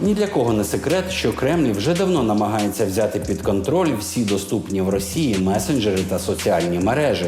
Ні для кого не секрет, що Кремль вже давно намагається взяти під контроль всі доступні в Росії месенджери та соціальні мережі.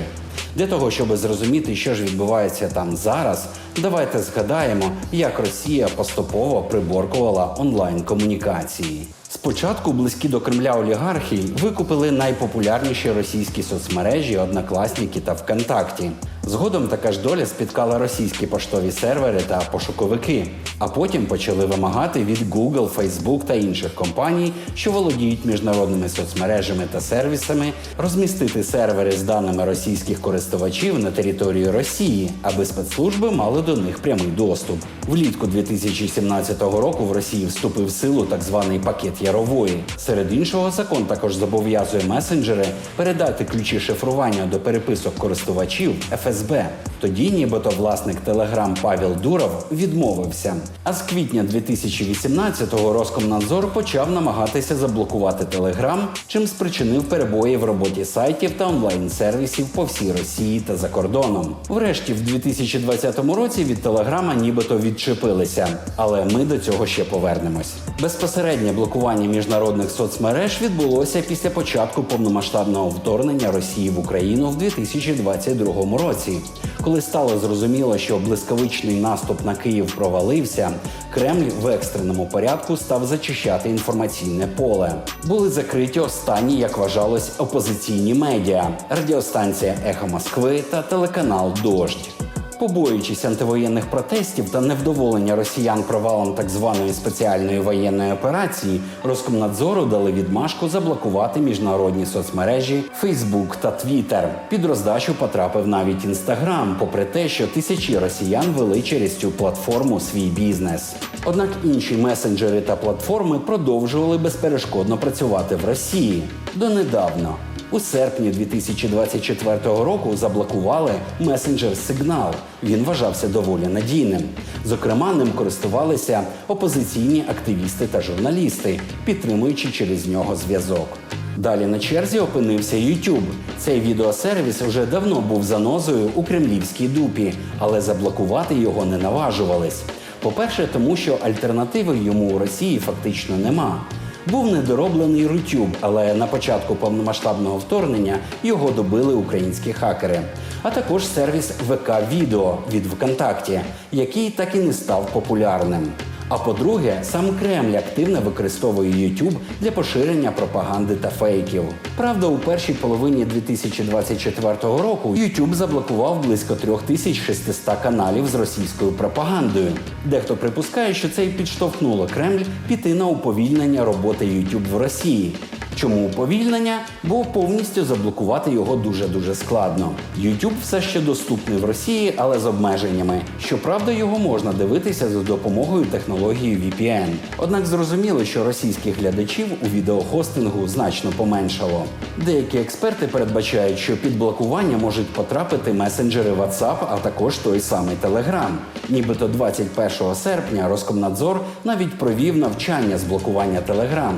Для того, щоб зрозуміти, що ж відбувається там зараз, давайте згадаємо, як Росія поступово приборкувала онлайн комунікації. Спочатку близькі до Кремля олігархи викупили найпопулярніші російські соцмережі Однокласники та ВКонтакті. Згодом така ж доля спіткала російські поштові сервери та пошуковики, а потім почали вимагати від Google, Facebook та інших компаній, що володіють міжнародними соцмережами та сервісами, розмістити сервери з даними російських користувачів на території Росії, аби спецслужби мали до них прямий доступ. Влітку 2017 року в Росії вступив в силу так званий пакет Ярової. Серед іншого, закон також зобов'язує месенджери передати ключі шифрування до переписок користувачів ФСБ. Тоді, нібито власник Телеграм Павел Дуров відмовився. А з квітня 2018-го Роскомнадзор почав намагатися заблокувати Телеграм, чим спричинив перебої в роботі сайтів та онлайн-сервісів по всій Росії та за кордоном. Врешті, в 2020 році від Телеграма нібито відчепилися, але ми до цього ще повернемось. Безпосереднє блокування міжнародних соцмереж відбулося після початку повномасштабного вторгнення Росії в Україну в 2022 році. Коли стало зрозуміло, що блискавичний наступ на Київ провалився, Кремль в екстреному порядку став зачищати інформаційне поле. Були закриті останні, як вважалось, опозиційні медіа: радіостанція Ехо Москви та телеканал Дождь. Побоюючись антивоєнних протестів та невдоволення росіян провалом так званої спеціальної воєнної операції, Роскомнадзору дали відмашку заблокувати міжнародні соцмережі Facebook та Twitter. Під роздачу потрапив навіть Instagram, попри те, що тисячі росіян вели через цю платформу свій бізнес. Однак інші месенджери та платформи продовжували безперешкодно працювати в Росії донедавна. У серпні 2024 року заблокували месенджер Сигнал. Він вважався доволі надійним. Зокрема, ним користувалися опозиційні активісти та журналісти, підтримуючи через нього зв'язок. Далі на черзі опинився YouTube. Цей відеосервіс вже давно був занозою у кремлівській дупі, але заблокувати його не наважувались. По-перше, тому що альтернативи йому у Росії фактично нема. Був недороблений Рутюб, але на початку повномасштабного вторгнення його добили українські хакери. А також сервіс ВК Відео від ВКонтакті, який так і не став популярним. А по-друге, сам Кремль активно використовує YouTube для поширення пропаганди та фейків. Правда, у першій половині 2024 року YouTube заблокував близько 3600 каналів з російською пропагандою. Дехто припускає, що це й підштовхнуло Кремль піти на уповільнення роботи YouTube в Росії. Чому уповільнення? Бо повністю заблокувати його дуже дуже складно. YouTube все ще доступний в Росії, але з обмеженнями. Щоправда, його можна дивитися за допомогою технології VPN. Однак зрозуміло, що російських глядачів у відеохостингу значно поменшало. Деякі експерти передбачають, що під блокування можуть потрапити месенджери WhatsApp, а також той самий Telegram. Нібито 21 серпня Роскомнадзор навіть провів навчання з блокування Telegram.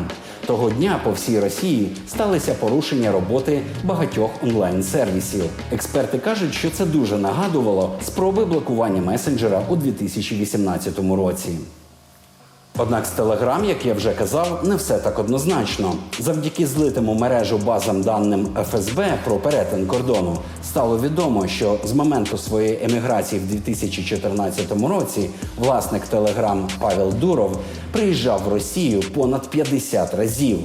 Того дня по всій Росії сталися порушення роботи багатьох онлайн-сервісів. Експерти кажуть, що це дуже нагадувало спроби блокування месенджера у 2018 році. Однак з Telegram, як я вже казав, не все так однозначно. Завдяки злитим мережу базам даним ФСБ про перетин кордону стало відомо, що з моменту своєї еміграції в 2014 році власник Telegram Павел Дуров приїжджав в Росію понад 50 разів.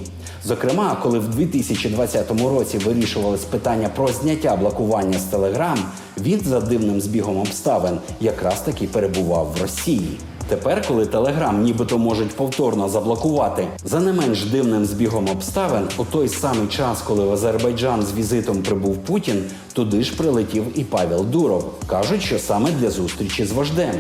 Зокрема, коли в 2020 році вирішувалось питання про зняття блокування з Telegram, він за дивним збігом обставин якраз таки перебував в Росії. Тепер, коли Телеграм нібито можуть повторно заблокувати за не менш дивним збігом обставин, у той самий час, коли в Азербайджан з візитом прибув Путін, туди ж прилетів і Павел Дуров. кажуть, що саме для зустрічі з вождем.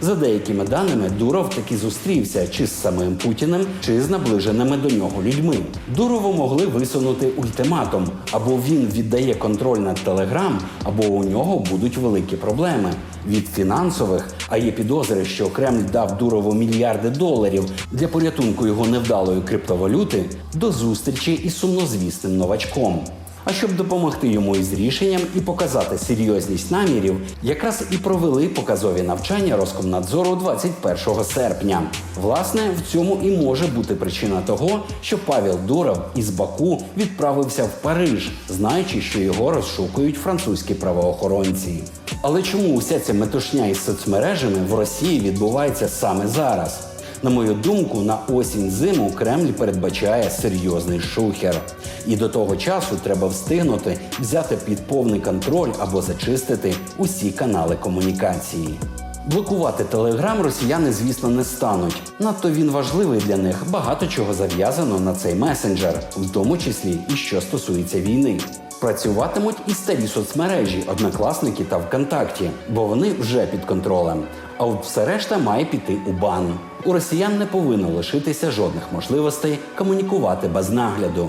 За деякими даними, Дуров таки зустрівся чи з самим Путіним, чи з наближеними до нього людьми. Дурову могли висунути ультиматум: або він віддає контроль над Телеграм, або у нього будуть великі проблеми від фінансових. А є підозри, що Кремль дав Дурову мільярди доларів для порятунку його невдалої криптовалюти до зустрічі із сумнозвісним новачком. А щоб допомогти йому із рішенням і показати серйозність намірів, якраз і провели показові навчання Роскомнадзору 21 серпня. Власне, в цьому і може бути причина того, що Павел Дуров із Баку відправився в Париж, знаючи, що його розшукують французькі правоохоронці. Але чому уся ця метушня із соцмережами в Росії відбувається саме зараз? На мою думку, на осінь зиму Кремль передбачає серйозний шухер. І до того часу треба встигнути взяти під повний контроль або зачистити усі канали комунікації. Блокувати телеграм росіяни, звісно, не стануть. Надто він важливий для них. Багато чого зав'язано на цей месенджер, в тому числі і що стосується війни. Працюватимуть і старі соцмережі, однокласники та ВКонтакті, бо вони вже під контролем. А от все решта має піти у бан. У росіян не повинно лишитися жодних можливостей комунікувати без нагляду.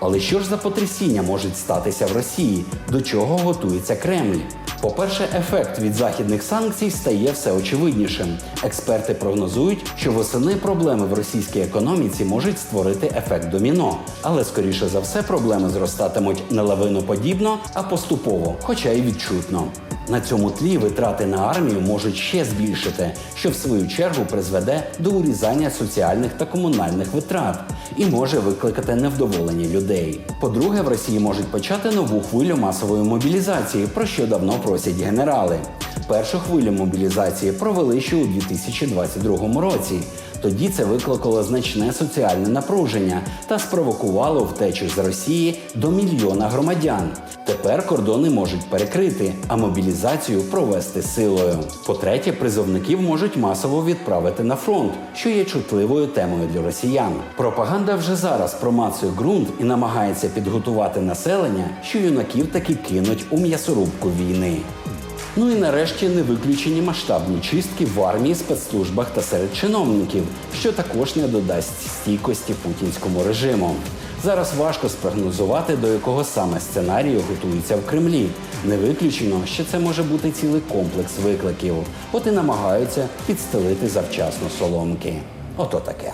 Але що ж за потрясіння можуть статися в Росії? До чого готується Кремль? По-перше, ефект від західних санкцій стає все очевиднішим. Експерти прогнозують, що восени проблеми в російській економіці можуть створити ефект доміно. Але скоріше за все проблеми зростатимуть не лавиноподібно, а поступово, хоча й відчутно. На цьому тлі витрати на армію можуть ще збільшити, що в свою чергу призведе до урізання соціальних та комунальних витрат і може викликати невдоволення людей. По-друге, в Росії можуть почати нову хвилю масової мобілізації, про що давно просять генерали. Першу хвилю мобілізації провели ще у 2022 році. Тоді це викликало значне соціальне напруження та спровокувало втечу з Росії до мільйона громадян. Тепер кордони можуть перекрити, а мобілізацію провести силою. По-третє, призовників можуть масово відправити на фронт, що є чутливою темою для росіян. Пропаганда вже зараз промацує ґрунт і намагається підготувати населення, що юнаків таки кинуть у м'ясорубку війни. Ну і нарешті не виключені масштабні чистки в армії, спецслужбах та серед чиновників, що також не додасть стійкості путінському режиму. Зараз важко спрогнозувати, до якого саме сценарію готуються в Кремлі. Не виключено, що це може бути цілий комплекс викликів. От і намагаються підстелити завчасно соломки. Ото таке.